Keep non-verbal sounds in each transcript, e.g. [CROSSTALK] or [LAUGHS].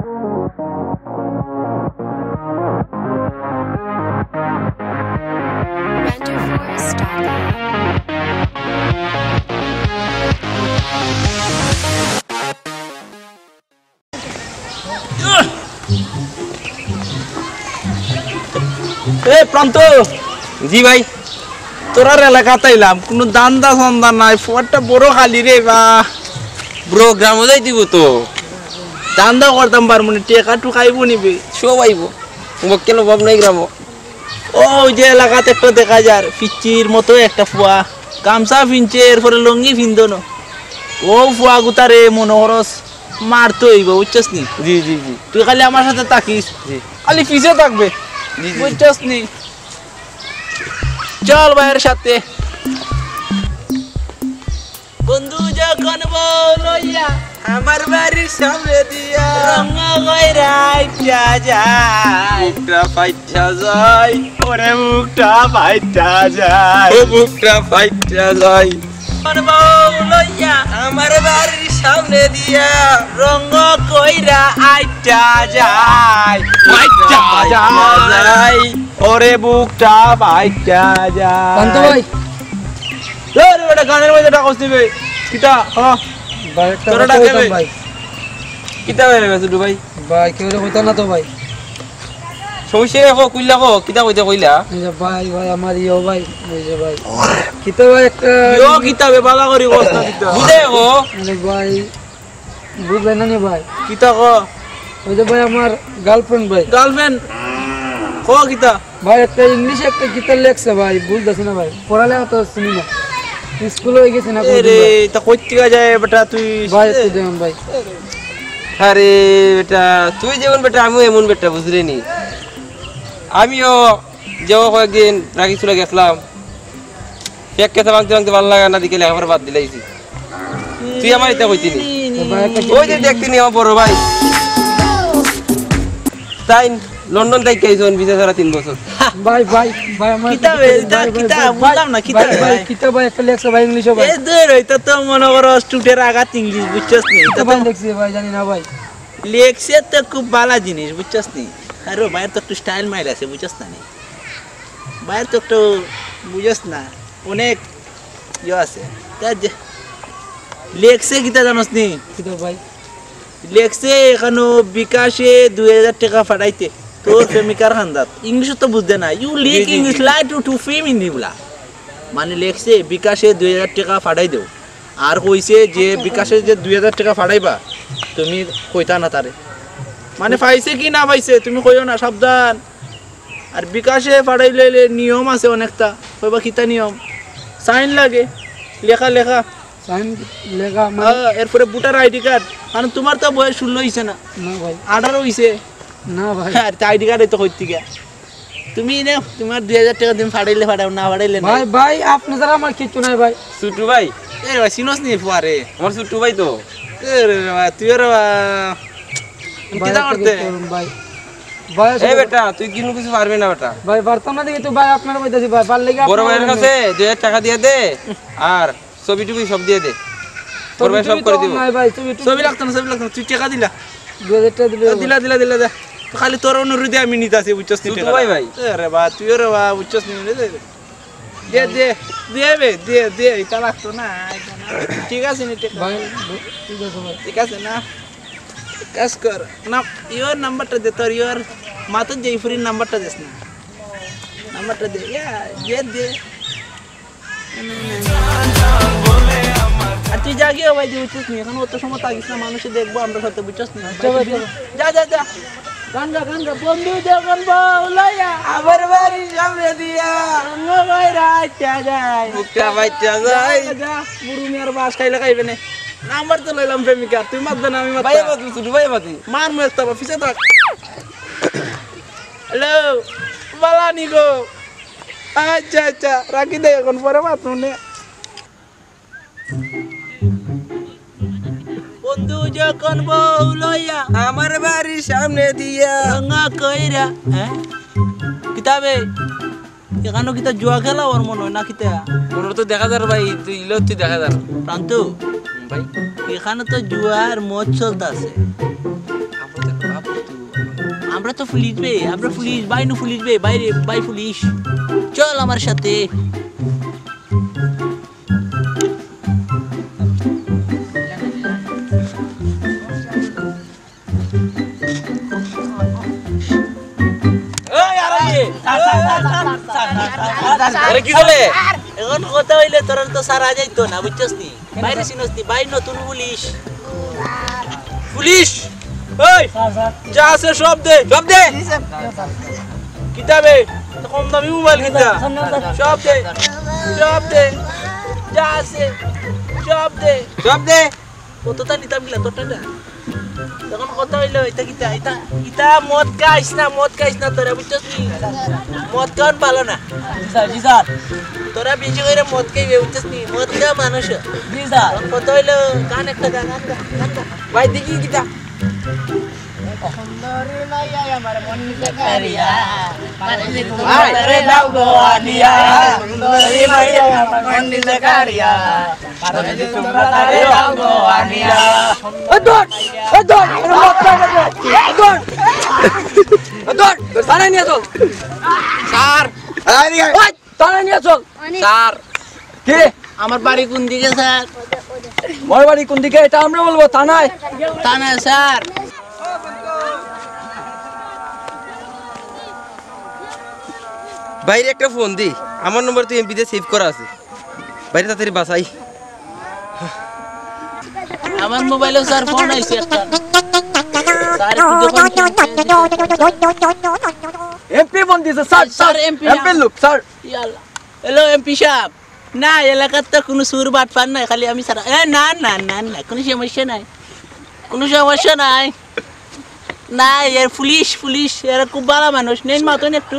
এ, প্রান্ত। জি ভাই। তোরার এলাকাতে এলাম কোনো দান্দা সন্ধান নাই। ফোয়ারটা বড় খালি রে বা। ব্রো, গ্রামও যাই দিব তো। দান্দা করতাম পার মানে টেকা টুকাইব নিবে। সব আইব। তোমার কেন ভাব নাই গ্রামও ও ওই যে এলাকাতে একটা দেখা যায় পিচির মতো একটা ফুয়া। গামছা ফিনছে এরপরে লঙ্গি ফিনতো না। ও ফুয়া গুতারে মনোহরস মারতো হইব বুঝছস নি? জি জি জি। তুই খালি আমার সাথে তাকিস জি। খালি পিছে থাকবে জি। নি? চল ভাইয়ের সাথে। বন্ধু যখন বলইয়া আমার বাড়ির সামনে দিয়া রঙ গয়রাইটা যায়। মুখটা ফাইটা যায়। ওরে মুখটা বাইটা যায়। ও মুখটা ফাইটা যায়। আমার বাড়ির সামনে দিয়া রঙ কইরা আইটা যায়। ফাইটা যায়। ওরে বুকটা বাইটা যায়। পান্ত ভাই। গানের মধ্যে ডাকস দিবে। কিতা হ। ভাই একটা কথা কইতাম ভাই। ভাই কিতা গেছে দু ভাই? ভাই কেউ কইতা না তো ভাই। সমস্যা কো কইলা কো কিতা কইতে কইলা? এই যে ভাই ভাই আমার ভাই এই যে ভাই। কিতো ভাই একটা কিতা বে বালা করি কস কিতা। বুঝে কো আরে ভাই বুঝলেন না নি ভাই? কিতা ক ওই যে ভাই আমার গার্লফ্রেন্ড ভাই। গার্লফ্রেন্ড ক কিতা? ভাই একটা ইংলিশে একটা গীতার লেখছে ভাই বুঝতেছি না ভাই। পড়ালেখা তো শুনি না স্কুল হয়ে গেছে না রে তা কই থেকে যায় বেটা তুই? ভাই ভাই। আরে বেটা তুই যেমন বেটা আমিও এমন বেটা বুঝলি নি? আমিও যাও কয়েকদিন রাখি চলে গেছিলাম। এক কেসা ভাঙতে ভাঙতে ভালো লাগা না দিকে লেখাপড়া বাদ দিলাইছি তুই আমার এটা কইতিনি? ওই যে দেখতিনি আমার বড় ভাই। তাই লন্ডন থেকে আইসন বিদেশ তিন বছর। ভাই ভাই ভাই আমার কিতা বে, এটা ভাই, ভাই, কিতা? ভাই, বুঝলাম না, কিতা ভাই, ভাই ভাই? কিতা ভাই একটা লেখছে ভাই ইংলিশে ভাই। এ দূর হইতো তো মনে করো স্টুডেন্ট আঘাত ইংলিশ বুঝছস নি? কিতা ভাই লেখছে ভাই জানি না ভাই। লেখছে তো খুব ভালো জিনিস বুঝছস নি? আরে বাইরে তো একটু স্টাইল মাইল আছে বুঝছস না নি? বাইরে তো একটু বুঝছস না অনেক ইয়ে আছে। তা যে- লেখছে কিতা জানোস নি? কিতা ভাই? লেখছে এখানো বিকাশে দুই হাজার টাকা ফাটাইতে। তোর প্রেমিকার খান্দাত ইংলিশ তো বুঝতে না you leak. English lie two two ফেম ইন দিবলা মানে লেখছে বিকাশে দুই হাজার টাকা ফাটাই দেও। আর কইছে যে বিকাশে যে দুই হাজার টাকা ফাটাইবা তুমি কইতা না তারে। মানে পাইছে কি না পাইছে তুমি কইও না সাবধান। আর বিকাশে ফাটাইলে নিয়ম আছে অনেকটা। কইবা কিতা নিয়ম? সাইন লাগে। লেখা লেখা। সাইন লেখা মানে এরপরে ভোটার আইডি কার্ড। কারণ তোমার তো বয়স ষোলো হয়েছে না। আঠারো হয়েছে না ভাই। আর আইডি কার্ড তো তুমি নে তোমার দুই হাজার টাকা তুমি ফাটাইলে ফাটাও না ফাটাইলে ভাই ভাই আপনি ছাড়া আমার কিচ্ছু নাই ভাই। সুটু ভাই? এ ভাই চিনস নি ফুয়ারে আমার সুটু ভাই তো। এ রে ভাই তুই আর ভাই। কিতা একটা করতে। gift করুন ভাই। ভাই এই বেটা তুই কিনু কিছু পারবি না বেটা। ভাই পারতাম না দেখি তো ভাই আপনার বইতেছি ভাই। পার লেগে বড় ভাইয়ের কাছে দুই হাজার টাকা দিয়ে দে আর ছবি টুবি সব দিয়ে দে। বড় ভাই সব করে দিব। ভাই তুমি ছবি লাগতো না ছবি লাগতো তুই টাকা দিলা। টাকা দিলে দিলা দিলা দিলা খালি তোর অনুরোধে আমি নিতে আসি বুঝছস নি তুই। ভাই ভাই। এ রে বা তুই রে বা বুঝছস নি দে। দে দে দে বে দে দে এটা লাগতো না ঠিক আছে নি ভাই ঠিক আছে ভাই। ঠিক আছে না। কাজ কর না ইয়োর নাম্বারটা দে তোর ইয়োর মাতো জয়ফুরির নাম্বারটা দিস না। নাম্বারটা দে ইয়া দে দে। আর তুই জাগিও ভাই যে বুঝছিস নি এখন অত সময় থাকিস না মানুষে দেখব আমরা সাথে বুঝছিস না। যা যা যা। গান গা গান গা বন্ধু যখন বলাইয়া আমার বাড়ির সামনে দিয়া। রঙ বাইরা আইটা যায়। মুখটা বাইচা যায়। বুড়ু মিয়ার বাস খাইলে খাইবে না। নাম্বার তো লইলাম প্রেমিকা তুই মাতবে না আমি ভাই বাতি সুটু ভাই বাতি মার মেস তো অফিসে থাক। হ্যালো বালানি গো। আচ্ছা আচ্ছা রাখি দে এখন পরে মাত নে যখন বউ লইয়া আমার বাড়ির সামনে দিয়া। রঙা কইরা হ্যাঁ? কিতাবে এখানে কিতা জুয়া খেলা ওর মনে হয় না কিতা? কোনো তো দেখা যার ভাই তুই ইলো তুই দেখা যার। প্রান্ত ভাই। এখানে তো জুয়ার মদ চলতেছে। আমরা তো আমরা তো পুলিশ বে আমরা পুলিশ বাই নু পুলিশ বে বাইরে বাই পুলিশ। চল আমার সাথে। আরে কি চলে এখন কথা হইলে তোর তো সারা যাইতো না বুঝছস নি বাইরে চিনস নি বাইরে নতুন পুলিশ। পুলিশ? ওই যা আছে সব দে সব দে। কিতাবে কম দামি মোবাইল কিতা? সব দে সব দে। যা আছে সব দে। সব দে। কতটা নিতাম গিলা তোরটা তখন কথা হইল এটা কিতা এটা মদ খাইস না মদ খাইস না তোরা বুঝছস নি মদ খাওয়ান ভালো না। তোরা বেশি করে মদ খাইবে বুঝছস নি মদ খাওয়া মানুষ। তখন কথা হইল গান একটা গান। ভাই দেখি কিটা স্যার আমার বাড়ি কোন দিকে স্যার মোর বাড়ি কোন দিকে এটা আমরা বলব থানায় না স্যার বাইরে একটা ফোন দি। আমার নম্বর তো এমপিতে সেভ করা আছে। বাইরে তাড়াতাড়ি বাসাই। আমার মোবাইলে স্যার ফোন আইছে একটা দেখুন এমপি ফোন দিছে স্যার স্যার, না। এমপি লোক স্যার হ্যালো এমপি সাহেব। না এলাকার তো কোনো সুর বাট পান নাই খালি আমি সারা এ না না না না কোনো সমস্যা নাই। কোনো সমস্যা নাই। না এর পুলিশ পুলিশ এরা খুব ভালো মানুষ। নেন মাতন একটু।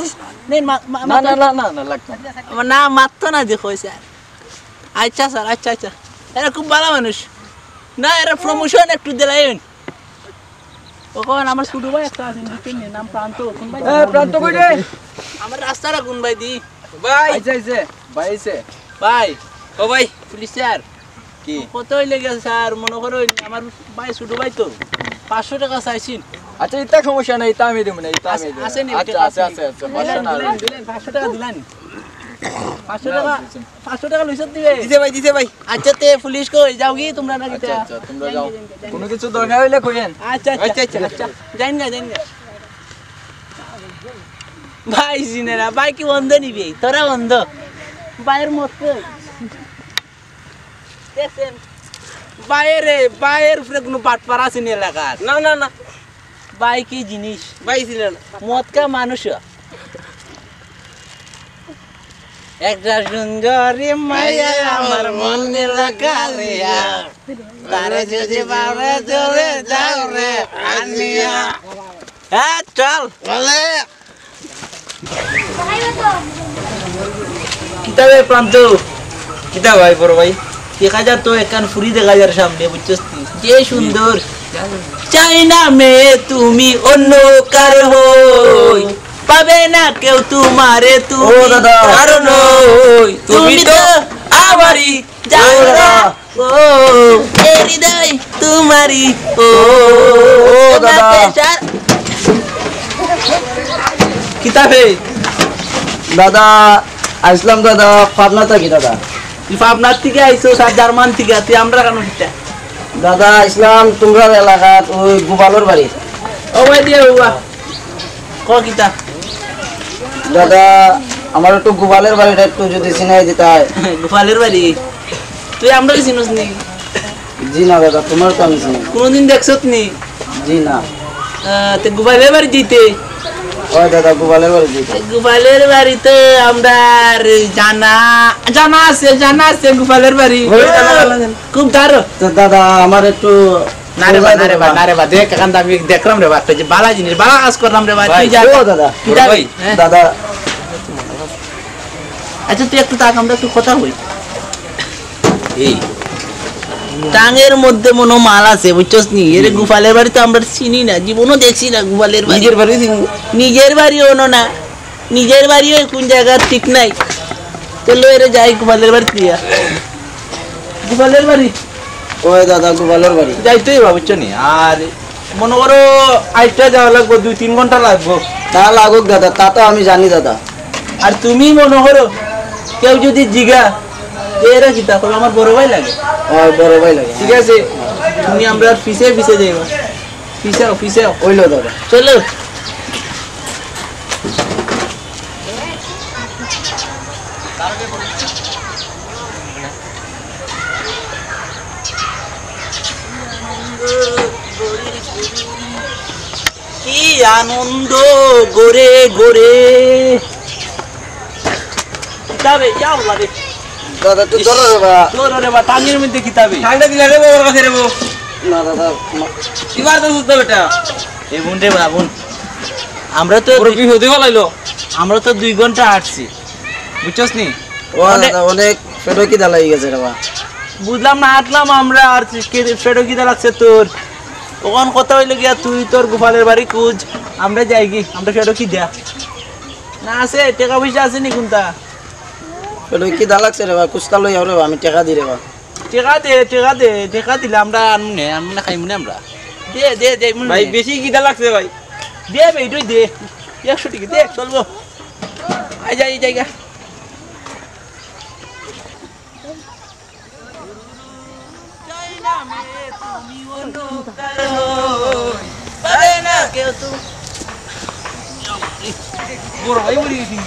নেন না না না না না লাগতো না। আমার না মারতো না দেখো স্যার আচ্ছা স্যার আচ্ছা আচ্ছা। এরা খুব ভালো মানুষ। না এরা প্রমোশন একটু দিলাইন ওখানে আমার ছোট ভাই একটা আছে নিচে নাম প্রান্ত কোন ভাই? এ প্রান্ত কই রে? আমার রাস্তাটা কোন ভাই দি? ভাই। আইছে আইছে ভাই আইছে। ভাই ও ভাই পুলিশ স্যার। কি? কত হইলে গেছে স্যার মনে করো আমার ভাই ছোট ভাই তো। পাঁচশো টাকা চাইছেন। আচ্ছা এটা সমস্যা নাই ইতা আমি দিব না আমি দিব? আচ্ছা না। দিলেন, দিলেন, পাঁচশো টাকা দিলেন। পাঁচশো টাকা পাঁচশো টাকা লইসত দিবে? দিছে ভাই দিছে ভাই। আচ্ছা তে পুলিশ কই? যাও কি তোমরা নাকি আচ্ছা আচ্ছা তোমরা যাও। কোনো কিছু দরকার হইলে কইেন আচ্ছা আচ্ছা, আচ্ছা আচ্ছা, আচ্ছা। গা জান গা। ভাই জিনেরা ভাই কি বন্ধ নিবি? তোরা বন্ধ। ভাইয়ের মত কই? দেখছেন বাইরে বাইরের উপরে কোনো পাটপার আছে নি এলাকার? না না না। ভাই কি জিনিস? ভাই ছিল না মদ কা মানুষ। একটা সুন্দরী মাইয়া আমার মনে লাগালিয়া। তারে যদি বাবা চলে যাও রে আনিয়া। হ্যাঁ চল। বলে। কিতাবে প্রান্ত? কিটা ভাই বড় ভাই? দেখা যায় তো একান ফুরি দেখা যার সামনে বুঝছিস তুই? যে সুন্দর? চাই না মেয়ে তুমি অন্য কার হই। পাবে না কেউ তোমারে তুমি ও দাদা। কারণ তুমি তো আমারই জানা ও হৃদয় তোমারই। ও ও দাদা। কিতাবে দাদা আসলাম দাদা। পাবনা থাকি দাদা। তুই পাবনার থেকে আইসো সার জার্মান থেকে। তুই আমরা কেন দাদা ইসলাম তোমরা এলাকাত ওই গোপালর বাড়ি। ও ভাই দিয়ে কিতা দাদা আমার একটু গোপালের বাড়িটা একটু যদি চিনাই দিতে হয়। [LAUGHS] গোপালের বাড়ি? তুই আমরা কি চিনিস নি। জি না দাদা তোমার তো আমি চিনি। কোনোদিন দেখছত নি? জি না। তে গোপালের বাড়ি যেতে ওই দাদা গোপালের বাড়ি দিতে গোপালের বাড়িতে আমরা জানা জানা আছে জানা আছে গোপালের বাড়ি। খুব দারো তো দাদা আমার একটু না রে বা না রে বা না রে বা দেখ এখান আমি দেখলাম রে বা একটা যে বালা জিনিস বালা কাজ করলাম রে বা তুই যা দাদা ভাই, হ্যাঁ। দাদা। আচ্ছা তুই একটু তাক আমরা একটু কথা হই এই। টাঙের মধ্যে মনো মাল আছে বুঝছস নি? এর গোপালের বাড়ি তো আমরা চিনি না জীবনও দেখছি না গোপালের বাড়ি। নিজের বাড়ি নিজের বাড়িও না না নিজের বাড়িও কোন জায়গা ঠিক নাই। চলো এরে যাই গোপালের বাড়ি দিয়া গোপালের বাড়ি? ওই দাদা গোপালের বাড়ি। যাইতেই ভাবছ নি? আর মনে করো আইটা যাওয়া লাগবো দুই তিন ঘণ্টা লাগবো। তা লাগুক দাদা তা তো আমি জানি দাদা। আর তুমি মনে করো কেউ যদি জিগা এরা কিতা করবে আমার বড় ভাই লাগে। ওই বড় ভাই লাগে। ঠিক আছে? তুমি আমরা পিছে পিছে যাইবা। পিছাও পিছাও। ওইলো দাদা। চলো কি আনন্দ গোরে গোরে কিতাবে? যাও লাগে দাদা তুই ধরো রে বা। তোর রে বা টাঙ্গের মধ্যে কিতাবে। ঠান্ডা দিলা রে বাবার কাছে রে না দাদা এবার তো সুস্থ বেটা এ বোন রে বা বোন। আমরা তো কি হতে আমরা তো দুই ঘণ্টা হাঁটছি। বুঝছস নি? ও অনেক- দাদা অনেক পেটো কি দালাই গেছে রে বা। বুঝলাম না হাঁটলাম আমরা আর ফেটো কিতা লাগছে তোর? ওখান কথা হইল গিয়া তুই তোর গোপালের বাড়ি খুঁজ আমরা যাই কি আমরা ফেটো কি দেয়া? না আছে টাকা পয়সা আছে নি কোনটা? পেটো কি দা লাগছে রে বা কুস্তা লই রে আমি টাকা দি রে বা। টেকা দে টেকা দে টেকা দিলে আমরা আনমু নে আনমু না খাইমু না আমরা। দে দে দে মুন ভাই দে। বেশি কিটা লাগছে ভাই? দে ভাই তুই দে একশো টিকে দে চলবো। আই যাই জায়গা বড় ভাই বলি গেছি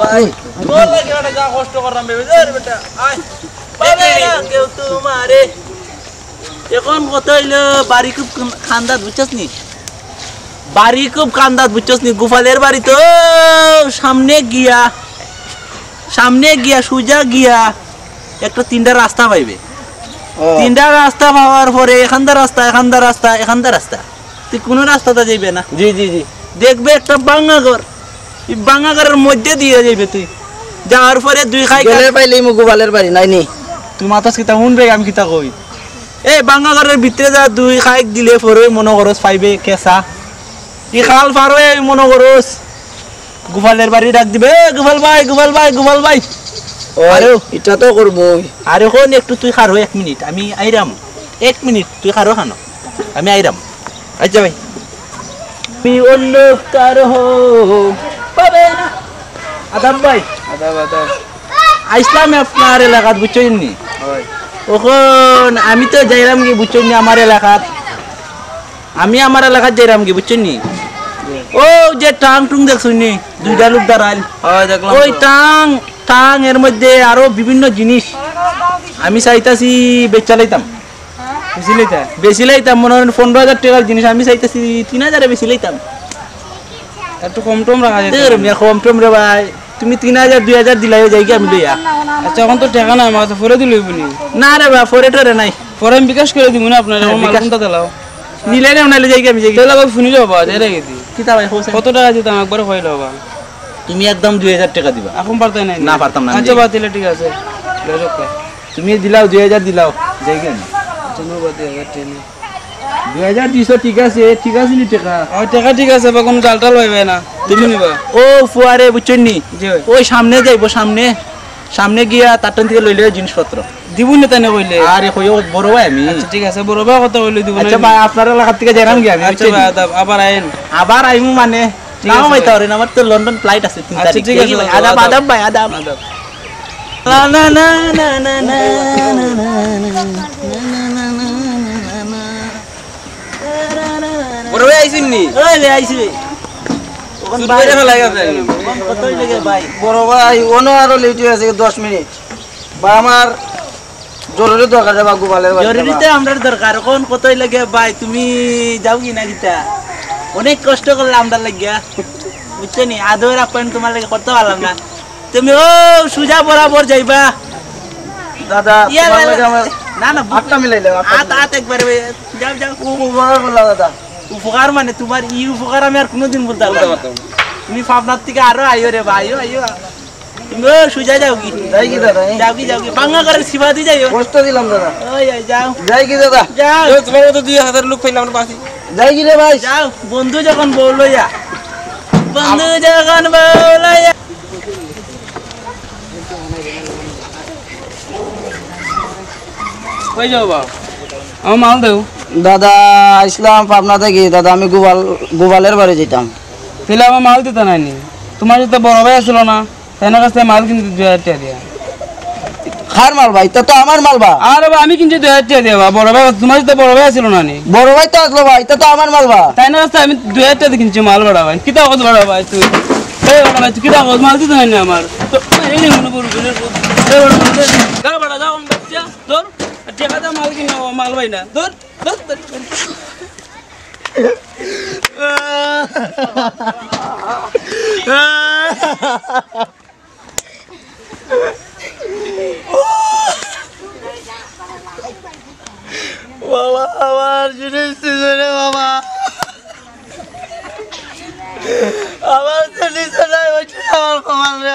ভাই তোর লাগে ওটা যা কষ্ট করলাম ভেবে দে বেটা আয়। পাবে না কেউ তোমারে। এখন কত হইল বাড়ি খুব খান্দাত বুঝছস নি? বাড়ি খুব কান্দাত বুঝছস নি? গোপালের বাড়ি তো সামনে গিয়া সামনে গিয়া সুজা গিয়া একটা তিনটা রাস্তা পাইবে। তিনটা রাস্তা পাওয়ার পরে এখানটা রাস্তা এখানটা রাস্তা এখানটা রাস্তা। তুই কোনো রাস্তাতে যাইবে না। জি জি জি। দেখবে একটা বাঙ্গা ঘর। এই বাঙ্গা ঘরের মধ্যে দিয়ে যাইবে তুই। যাওয়ার পরে দুই খাই গেলে পাইলেই মু গোপালের বাড়ি নাই নি? তুই মাথাস কিতা শুনবে আমি কিতা কই? এ বাঙ্গা ঘরের ভিতরে যা দুই খাইক দিলে পরে মনে করস পাইবে কেঁচা। ই খাল পার হয়ে মনে করস গোপালের বাড়ি ডাক দিবে গোপাল ভাই গোপাল ভাই গোপাল ভাই। আরে। এটা তো করবই। আর এখন একটু তুই খারো এক মিনিট। আমি আইরাম। এক মিনিট তুই খারো খানো। আমি আইরাম। আচ্ছা ভাই। তুমি অন্য কারও পাবে না। আদাম ভাই। আদা আদা আইসলাম আপনার এলাকাত বুঝছেন নি? ওখন আমি তো যাইরাম কি বুঝছেন নি আমার এলাকাত? আমি আমার এলাকাত যাইরাম কি বুঝছেন নি? ও যে টাং টুং দেখছুন নি? দুইটা লোক দাঁড়াল ওই টাং টাং এর মধ্যে আরও বিভিন্ন জিনিস। আমি চাইতাছি বেচা লাইতাম। বেশি লাইতাম বেশি লাইতাম মনে হয় পনেরো হাজার টাকার জিনিস আমি চাইতাছি তিন হাজারে বেশি লাইতাম। একটু কম টম রাখা কম টম রে ভাই। তুমি তিন হাজার দুই হাজার দিলাই যাই কি আমি লইয়া। আচ্ছা এখন তো টাকা নাই আমার পরে দিল না রে বা ফরে টরে নাই। পরে আমি বিকাশ করে দিব না আপনার মালটা দিলাও নিলে না নাইলে যাই কি আমি যাই আবার শুনি যাব যাই রেখে দি কিতা ভাই কত টাকা দিতাম একবার হয়ে যাবা তুমি একদম দুই হাজার টাকা দিবা। এখন পারতাই নাই। না, পারতাম না, আচ্ছা বাদ দিলে ঠিক আছে। তুমি দিলাও দুই হাজার দিলাও। যাই কেন? দুই হাজার দিছো ঠিক আছে ঠিক আছে নি টাকা? আর টাকা ঠিক আছে বা কোনো ডাল হইবে না। তুমি নিবা। ও ফুয়ারে বুঝছেন নি? জি ভাই। ওই সামনে যাইবো সামনে। সামনে গিয়া তার থেকে লইলে জিনিসপত্র। দিব না তাই না কইলে। আরে কইও বড় ভাই আমি। আচ্ছা ঠিক আছে বড় ভাই কথা কইলে দিব আচ্ছা ভাই আপনার এলাকার থেকে যাইরাম গিয়া আচ্ছা ভাই আবার আইন। আবার আইমু মানে? নাও আছে ভাই ভাই। তাহলে আমার তো লন্ডন ফ্লাইট আছে তিন আচ্ছা, তারিখ ঠিক আছে দেখি ভাই, ভাই, আদাব আদাব। আদাব ভাই আদাব আদাব। না না না না না না না না না বড় ভাই নি ওই লে আইছি রে ওখান বাইরে করে গেছে কতই লাগে ভাই বড় ভাই অন্য আরও লেট হয়ে আছে দশ মিনিট বা আমার জরুরি দরকার যাবা গোপালের বাড়ি জরুরিতে আমরা দরকার কোন কতই লাগে ভাই তুমি যাও কি না গিতা অনেক কষ্ট করলে আমরা লাগিয়া। বুঝছ নি? আদর আপ্যায়ন তোমার লাগে করতে পারলাম না। তুমি ও সুজা বরাবর যাইবা। দাদা না না আটটা মিলাইলে আত আত একবার যাও যাও। উপকার করলা দাদা। উপকার মানে তোমার ই উপকার আমি আর কোনোদিন বলতে পারলাম। তুমি পাবনার থেকে আরও আইও রে ভাই আইও আইও তুমি ও সুজা যাও কি যাই কি দাদা? যাও কি যাও কি বাংলা করে সিবা দি যাইও। কষ্ট দিলাম দাদা। ওই যাও। যাই কি দাদা। যাও। তোমার মতো দুই হাজার লোক পাইলাম পাচ্ছি যাই কি রে ভাই। যাও বন্ধু যখন যা। বন্ধু যখন কই যাও বা আমার মাল দেও। দাদা আসলাম পাবনা থেকে। দাদা আমি গোপাল গোপালের বাড়ি যেতাম। তাহলে আমার মাল দিতে নাইনি। তোমার সাথে বড় ভাই আসলো না তাই কাছে মাল কিনতে দিয়া। খার মাল ভাই তা তো আমার মাল বা আর আমি কিনছি দুই হাজার টাকা দিয়া বা বড় ভাই তোমার সাথে বড় ভাই আসলো না বড় ভাই তো আসলো ভাই তা তো আমার মাল বা তাই না আমি দুই হাজার টাকা কিনছি মাল বড় ভাই কিতা কথা বড় ভাই তুই এই বড় ভাই তুই কিতা কথা মাল দিতে নাইনি আমার তো এই নে মনে করবি এই বড় ভাই যা বড় যা বাচ্চা তোর টাকা দাও মাল কিনা মাল ভাই না তোর তোর Balığa var cünüp süzülüm ama. আমার তো নিচে নাই ওইটা আমার প্রমাণ রে